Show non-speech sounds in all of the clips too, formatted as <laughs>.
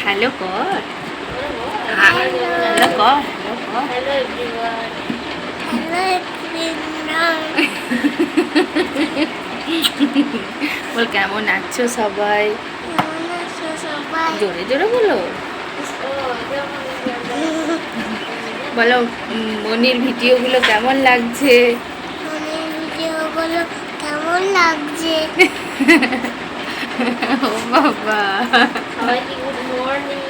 Hello কর hello কর Hello everyone. Hello everyone. বল কেমন আছো সবাই কেমন আছো সবাই? জোরে জোরে বলো? বলো মনির ভিডিওগুলো কেমন লাগছে মনের ভিডিওগুলো কেমন লাগছে <laughs> ও বাবা সবাইকে গুড মর্নিং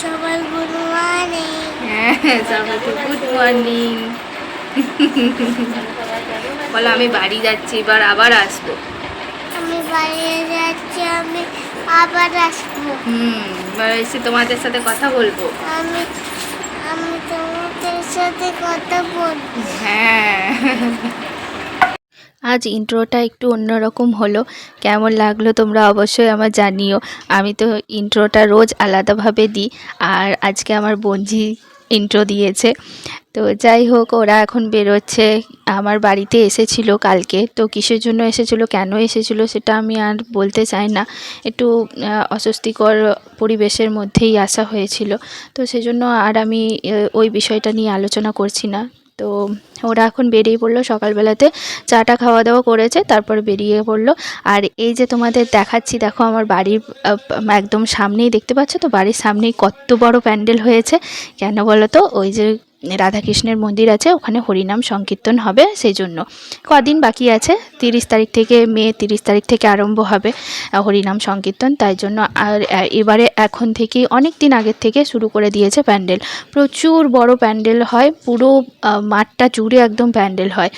সবাই গুড মর্নিং হ্যাঁ সবাইকে বলো আমি বাড়ি যাচ্ছি এবার আবার আসব আমি বাইরে যাচ্ছি আমি আবার আসব হুম এবার এসে তোমাদের সাথে কথা বলব আমি আমি তোমাদের সাথে কথা বলব হ্যাঁ আজ ইন্ট্রোটা একটু অন্যরকম হলো। কেমন লাগল তোমরা অবশ্যই আমার জানিও। আমি তো ইন্ট্রোটা রোজ আলাদাভাবে দিই। আর আজকে আমার বঞ্জি ইন্ট্রো দিয়েছে। তো যাই হোক, ওরা এখন বেরোচ্ছে। আমার বাড়িতে এসেছিল কালকে। তো কিসের জন্য এসেছিল, কেন এসেছিল সেটা আমি আর বলতে চাই না। একটু অস্বস্তিকর পরিবেশের মধ্যেই আসা হয়েছিল। তো সেজন্য আর আমি ওই বিষয়টা নিয়ে আলোচনা করছি না। তো ওরা এখন বেরিয়ে পড়ল সকালবেলাতে। চাটা খাওয়া দাওয়া করেছে, তারপর বেরিয়ে পড়ল। আর এই যে তোমাদের দেখাচ্ছি, দেখো আমার বাড়ির একদম সামনেই, দেখতে পাচ্ছ তো? বাড়ির সামনেই কত বড় প্যান্ডেল হয়েছে। কেন বলো তো? ওই যে রাধাকৃষ্ণের মন্দির আছে, ওখানে হরিনাম সংকীর্তন হবে সেই জন্য কদিন বাকি আছে, তিরিশ তারিখ থেকে, মে তিরিশ তারিখ থেকে আরম্ভ হবে হরিনাম সংকীর্তন, তাই জন্য আর এবারে এখন থেকে অনেক দিন আগের থেকে শুরু করে দিয়েছে প্যান্ডেল। প্রচুর বড় প্যান্ডেল হয়, পুরো মাঠটা জুড়ে একদম প্যান্ডেল হয়।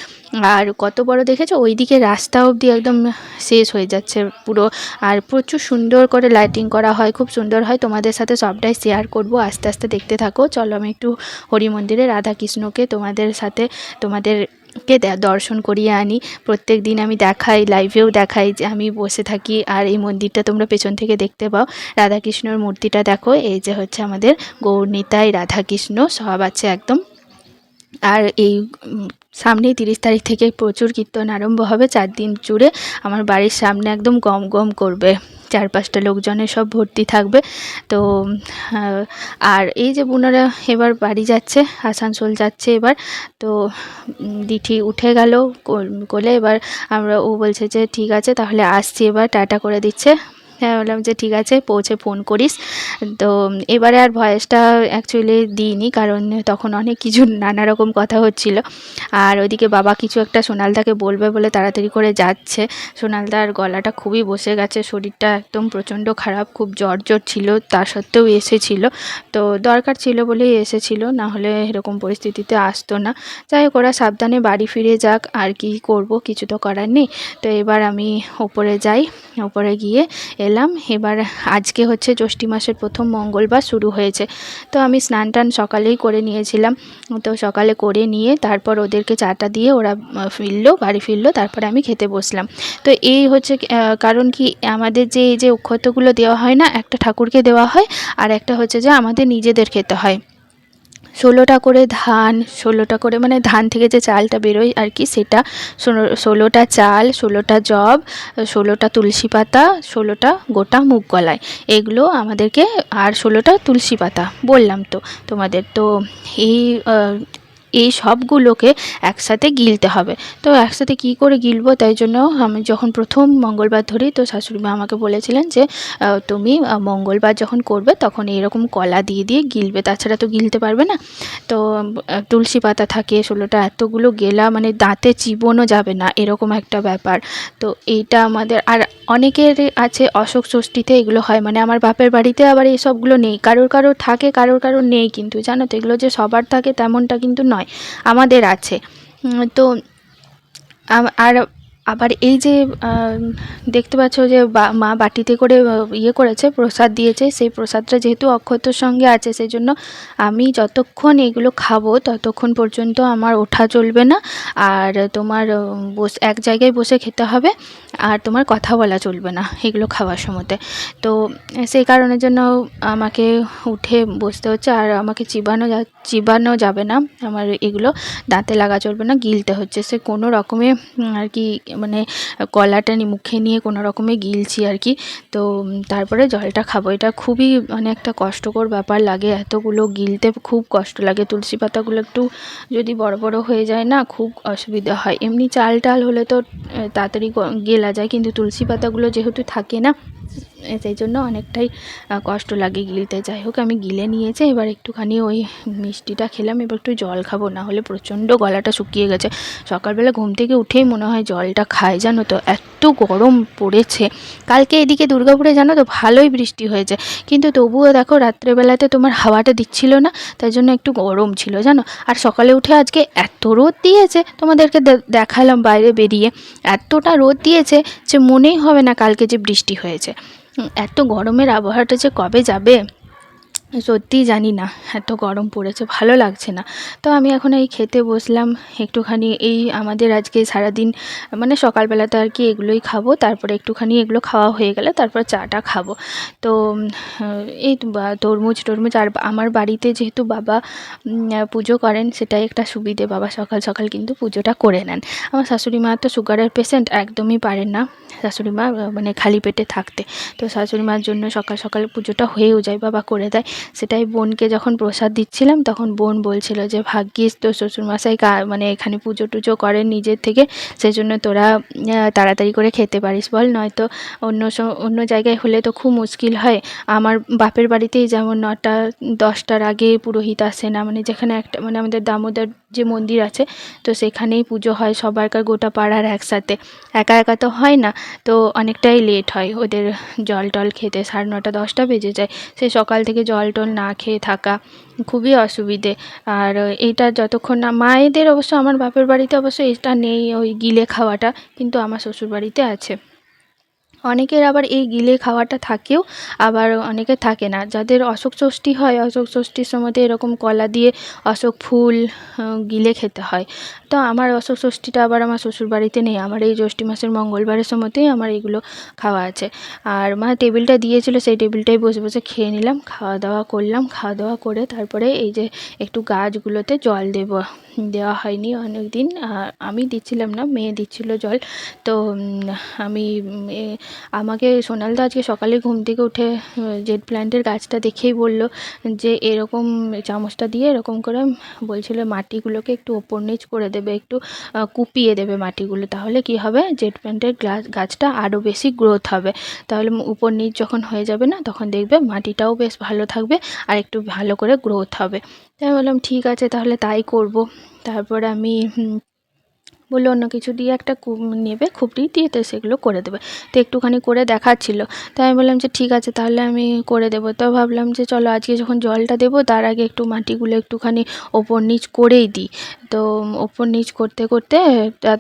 আর কত বড় দেখেছ? ওইদিকে রাস্তা অবধি একদম শেষ হয়ে যাচ্ছে পুরো। আর প্রচুর সুন্দর করে লাইটিং করা হয়, খুব সুন্দর হয়। তোমাদের সাথে সবটাই শেয়ার করব। আস্তে আস্তে দেখতে থাকো। চলো আমি একটু হরি মন্দিরে রাধাকৃষ্ণকে তোমাদের সাথে তোমাদের কে দর্শন করিয়ে আনি। প্রত্যেক দিন আমি দেখাই লাইভেও দেখাই যে আমি বসে থাকি। আর এই মন্দিরটা তোমরা পেছন থেকে দেখতে পাও। রাধাকৃষ্ণর মূর্তিটা দেখো। এই যে হচ্ছে আমাদের গৌরনীতাই রাধাকৃষ্ণ। সব আছে একদম আর এই সামনেই তিরিশ তারিখ থেকে প্রচুর কীর্তন আরম্ভ হবে, চার দিন জুড়ে আমার বাড়ির সামনে একদম গম গম করবে। চার পাঁচটা লোকজনের সব ভর্তি থাকবে। তো আর এই যে বোনেরা এবার বাড়ি যাচ্ছে, আসানসোল যাচ্ছে এবার, তো দিঠি উঠে গেল কোলে এবার আমরা ও বলছে যে, ঠিক আছে, তাহলে আসছি এবার, টাটা করে দিচ্ছে। হ্যাঁ বললাম যে ঠিক আছে, পৌঁছে ফোন করিস। তো এবারে আর ভয়েসটা অ্যাকচুয়ালি দিইনি, কারণ তখন অনেক কিছু নানা রকম কথা হচ্ছিল। আর ওইদিকে বাবা কিছু একটা সোনালদাকে বলবে বলে তাড়াতাড়ি করে যাচ্ছে। সোনালদার গলাটা খুবই বসে গেছে, শরীরটা একদম প্রচণ্ড খারাপ, খুব জ্বর জ্বর ছিল, তা সত্ত্বেও এসেছিল। তো দরকার ছিল বলেই এসেছিল, না হলে এরকম পরিস্থিতিতে আসতো না। যাই হোক, ওরা সাবধানে বাড়ি ফিরে যাক, আর কি করব, কিছু তো করার নেই। তো এবার আমি ওপরে যাই, ওপরে গিয়ে এলাম এবার আজকে হচ্ছে জ্যৈষ্ঠী মাসের প্রথম মঙ্গলবার শুরু হয়েছে। তো আমি স্নান টান সকালেই করে নিয়েছিলাম। তো সকালে করে নিয়ে তারপর ওদেরকে চাটা দিয়ে ওরা ফিরল, বাড়ি ফিরলো, তারপরে আমি খেতে বসলাম। তো এই হচ্ছে কারণ কি আমাদের যে, এই যে অক্ষতগুলো দেওয়া হয় না, একটা ঠাকুরকে দেওয়া হয় আর একটা হচ্ছে যে আমাদের নিজেদের খেতে হয়। ষোলোটা করে ধান, ষোলোটা করে মানে ধান থেকে যে চালটা বেরোয় আর কি সেটা ষোলোটা চাল, ষোলোটা জব, ষোলোটা তুলসী পাতা, ষোলোটা গোটা মুগ গলায় এগুলো আমাদেরকে আর ষোলোটা তুলসী পাতা, বললাম তো তোমাদের। তো এই এই সবগুলোকে একসাথে গিলতে হবে। তো একসাথে কি করে গিলবো? তাই জন্য আমি যখন প্রথম মঙ্গলবার ধরি, তো শাশুড়ি মা আমাকে বলেছিলেন যে তুমি মঙ্গলবার যখন করবে, তখন এরকম কলা দিয়ে দিয়ে গিলবে। তাছাড়া তো গিলতে পারবে না। তো তুলসী পাতা থাকে, ষোলোটা, এতগুলো গেলা মানে দাঁতে চিবোনো যাবে না, এরকম একটা ব্যাপার। তো এইটা আমাদের, আর অনেকের আছে অশোক ষষ্ঠীতে এগুলো হয় মানে আমার বাপের বাড়িতে আবার এইসবগুলো নেই। কারোর কারোর থাকে, কারোর কারোর নেই কিন্তু, জানো তো, এগুলো যে সবার থাকে, তেমনটা কিন্তু নয়। আমাদের আছে। তো আর আবার এই যে দেখতে পাচ্ছ যে মা বাটিতে করে ইয়ে করেছে, প্রসাদ দিয়েছে, সেই প্রসাদটা যেহেতু অক্ষতর সঙ্গে আছে সেই জন্য আমি যতক্ষণ এগুলো খাব, ততক্ষণ পর্যন্ত আমার ওঠা চলবে না। আর তোমার বস, এক জায়গায় বসে খেতে হবে, আর তোমার কথা বলা চলবে না এগুলো খাওয়ার সময়তে। তো সেই কারণের জন্য আমাকে উঠে বসতে হচ্ছে, আর আমাকে চিবানো যা, চিবানো যাবে না। আমার এগুলো দাঁতে লাগা চলবে না, গিলতে হচ্ছে। সে কোনো রকমে আর কি মানে কলাটা নি, মুখে নিয়ে কোনো রকমে গিলছি আর কি। তো তারপরে জলটা খাব। এটা খুবই মানে একটা কষ্টকর ব্যাপার লাগে। এতগুলো গিলতে খুব কষ্ট লাগে। তুলসী পাতাগুলো একটু যদি বড় বড় হয়ে যায় না, খুব অসুবিধা হয়। এমনি চাল টাল হলে তো তাড়াতাড়ি গেলা যায়। কিন্তু তুলসী পাতাগুলো যেহেতু থাকে না সেই জন্য অনেকটাই কষ্ট লাগে গিলতে। যাই হোক, আমি গিলে নিয়েছি, এবার একটুখানি ওই মিষ্টিটা খেলাম। এবার একটু জল খাব, না হলে প্রচণ্ড গলাটা শুকিয়ে গেছে। সকালবেলা ঘুম থেকে উঠেই মনে হয় জলটা খায় জানো তো? এত গরম পড়েছে। কালকে এদিকে দুর্গাপুরে জানো তো, ভালোই বৃষ্টি হয়েছে। কিন্তু তবুও দেখো, রাত্রেবেলাতে তোমার হাওয়াটা দিচ্ছিল না, তাই জন্য একটু গরম ছিল, জানো? আর সকালে উঠে আজকে এত রোদ দিয়েছে, তোমাদেরকে দেখালাম বাইরে বেরিয়ে। এতটা রোদ দিয়েছে যে মনেই হবে না কালকে যে বৃষ্টি হয়েছে। এত গরমের আবহাওয়াটা যে কবে যাবে? সত্যিই জানি না, এত গরম পড়েছে, ভালো লাগছে না। তো আমি এখন এই খেতে বসলাম, একটুখানি এই আমাদের আজকে সারাদিন মানে সকালবেলাতে আর কি এগুলোই খাব, তারপরে একটুখানি এগুলো খাওয়া হয়ে গেলে তারপর চাটা খাব। তো এই তরমুজ টরমুজ আর আমার বাড়িতে যেহেতু বাবা পুজো করেন, সেটাই একটা সুবিধে, বাবা সকাল সকাল কিন্তু পুজোটা করে নেন। আমার শাশুড়ি মা তো সুগারের পেশেন্ট, একদমই পারেন না শাশুড়ি মা মানে খালি পেটে থাকতে। তো শাশুড়ি মার জন্য সকাল সকাল পুজোটা হয়েও যায়, বাবা করে দেয়। সেটাই বোনকে যখন প্রসাদ দিচ্ছিলাম, তখন বোন বলছিল যে, ভাগ্যিস তোর শ্বশুরমশাই মানে এখানে পুজো টুজো করে নিজের থেকে সেই জন্য তোরা তাড়াতাড়ি করে খেতে পারিস বল, নয়তো অন্য অন্য জায়গায় হলে তো খুব মুশকিল হয়। আমার বাপের বাড়িতেই যেমন নটা, দশটার আগে পুরোহিত আসে না মানে যেখানে একটা মানে আমাদের দামোদর যে মন্দির আছে, তো সেখানেই পুজো হয় সবারকার গোটা পাড়ার একসাথে। একা একা তো হয় না, তো অনেকটাই লেট হয় ওদের জল টল খেতে, সাড়ে নটা, দশটা বেজে যায়। সেই সকাল থেকে জল টল না খেয়ে থাকা খুবই অসুবিধে। আর এটা যতক্ষণ না, মায়েদের অবশ্য, আমার বাপের বাড়িতে অবশ্য এটা নেই ওই গিলে খাওয়াটা, কিন্তু আমার শ্বশুর বাড়িতে আছে। অনেকের আবার এই গিলে খাওয়াটা থাকেও, আবার অনেকে থাকে না। যাদের অশোক ষষ্ঠী হয় অশোক ষষ্ঠীর সময়তে এরকম কলা দিয়ে অশোক ফুল গিলে খেতে হয়। তো আমার অশোক ষষ্ঠীটা আবার আমার শ্বশুর বাড়িতে নেই। আমার এই জ্যৈষ্ঠী মাসের মঙ্গলবারের সময়তেই আমার এগুলো খাওয়া আছে। আর মা টেবিলটা দিয়েছিল, সেই টেবিলটাই বসে বসে খেয়ে নিলাম, খাওয়া দাওয়া করলাম। খাওয়া দাওয়া করে তারপরে এই যে একটু গাছগুলোতে জল দেবো, দেওয়া হয়নি অনেক দিন আমি দিচ্ছিলাম না, মেয়ে দিচ্ছিল জল। তো আমি আমাকে সোনালদা আজকে সকালে ঘুম থেকে উঠে জেড প্ল্যান্টের গাছটা দেখেই বলল যে এরকম চামচটা দিয়ে এরকম করে বলছিল মাটিগুলোকে একটু ওপর নিচ করে দেবে, একটু কুপিয়ে দেবে মাটিগুলো। তাহলে কি হবে? জেড প্ল্যান্টের গাছটা আরও বেশি গ্রোথ হবে। তাহলে উপর নিচ যখন হয়ে যাবে না, তখন দেখবে মাটিটাও বেশ ভালো থাকবে আর একটু ভালো করে গ্রোথ হবে। তাই বললাম, ঠিক আছে, তাহলে তাই করব। তারপরে আমি বলল, অন্য কিছু দিয়ে একটা নেবে, খুপড়ি দিয়ে তো সেগুলো করে দেবে। তো একটুখানি করে দেখাচ্ছিল। তাই আমি বললাম যে, ঠিক আছে, তাহলে আমি করে দেবো। তো ভাবলাম যে, চলো, আজকে যখন জলটা দেবো, তার আগে একটু মাটিগুলো একটুখানি ওপর নিচ করেই দিই। তো ওপর নিচ করতে করতে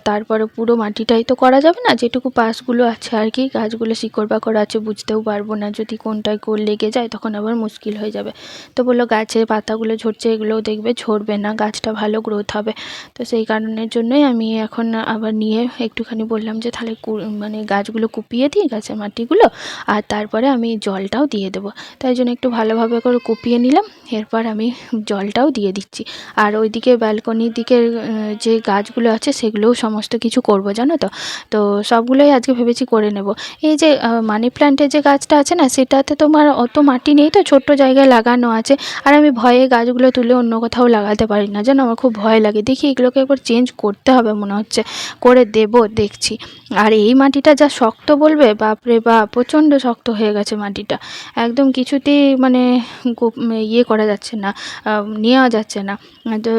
তারপরে পুরো মাটিটাই তো করা যাবে না? যেটুকু পাশগুলো আছে আর কি, গাছগুলো শিকড় বাকড় আছে, বুঝতেও পারব না। যদি কোনটায় কোন লেগে যায়, তখন আবার মুশকিল হয়ে যাবে। তো বলল গাছের পাতাগুলো ঝরছে, এগুলোও দেখবে, ঝরবে না, গাছটা ভালো গ্রোথ হবে। তো সেই কারণের জন্যই আমি এখন আবার নিয়ে একটুখানি বললাম যে, তাহলে মানে গাছগুলো কুপিয়ে দিই, গাছের মাটিগুলো, আর তারপরে আমি জলটাও দিয়ে দেবো। তাই জন্য একটু ভালোভাবে করে কুপিয়ে নিলাম, এরপর আমি জলটাও দিয়ে দিচ্ছি। আর ওইদিকে ব্যালকনির দিকের যে গাছগুলো আছে, সেগুলোও সমস্ত কিছু করব, জানো তো? তো সবগুলোই আজকে ভেবেছি করে নেব। এই যে মানি প্ল্যান্টের যে গাছটা আছে না, সেটাতে তোমার অত মাটি নেই তো, ছোট্ট জায়গায় লাগানো আছে। আর আমি ভয়ে গাছগুলো তুলে অন্য কোথাও লাগাতে পারি না জানো আমার খুব ভয় লাগে। দেখি এগুলোকে একবার চেঞ্জ করতে হবে মনে হচ্ছে করে দেব, দেখছি। আর এই মাটিটা যা শক্ত বলবে, বাপরে বাপ, প্রচণ্ড শক্ত হয়ে গেছে মাটিটা। একদম কিছুতেই মানে ইয়ে করা যাচ্ছে না নেওয়া যাচ্ছে না। তো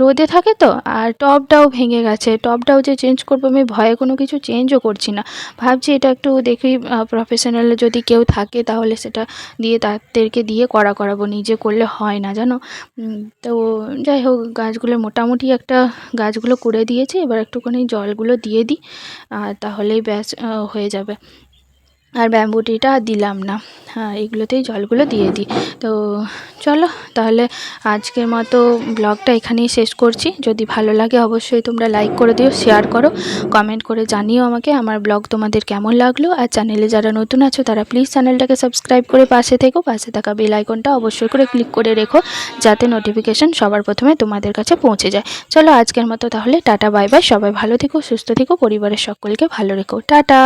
রোদে থাকে তো, আর টবটাও ভেঙে গেছে। টবটাও যে চেঞ্জ করব, আমি ভয়ে কোনো কিছু চেঞ্জও করছি না। ভাবছি এটা একটু দেখি প্রফেশনাল যদি কেউ থাকে, তাহলে সেটা দিয়ে তাদেরকে দিয়ে করা করাবো। নিজে করলে হয় না, জানো? তো যাই হোক, গাছগুলো মোটামুটি একটা গাছগুলো করে দিয়েছি এবার একটুখানি জলগুলো দিয়ে দিই তাহলেই ব্যাস হয়ে যাবে। আর ব্যাম্বুটিটা দিলাম না। হ্যাঁ এগুলোতেই জলগুলো দিয়ে দিই। তো চলো, তাহলে আজকের মতো ব্লগটা এখানেই শেষ করছি। যদি ভালো লাগে অবশ্যই তোমরা লাইক করে দিও, শেয়ার করো, কমেন্ট করে জানিও আমাকে আমার ব্লগ তোমাদের কেমন লাগল। আর চ্যানেলে যারা নতুন আছো, তারা প্লিজ চ্যানেলটাকে সাবস্ক্রাইব করে পাশে থেকো। পাশে থাকা বেল আইকনটা অবশ্যই করে ক্লিক করে রেখো, যাতে নোটিফিকেশন সবার প্রথমে তোমাদের কাছে পৌঁছে যায়। চলো, আজকের মতো তাহলে টাটা বাই বাই সবাই ভালো থেকো, সুস্থ থেকো, পরিবারের সকলকে ভালো রেখো। টাটা!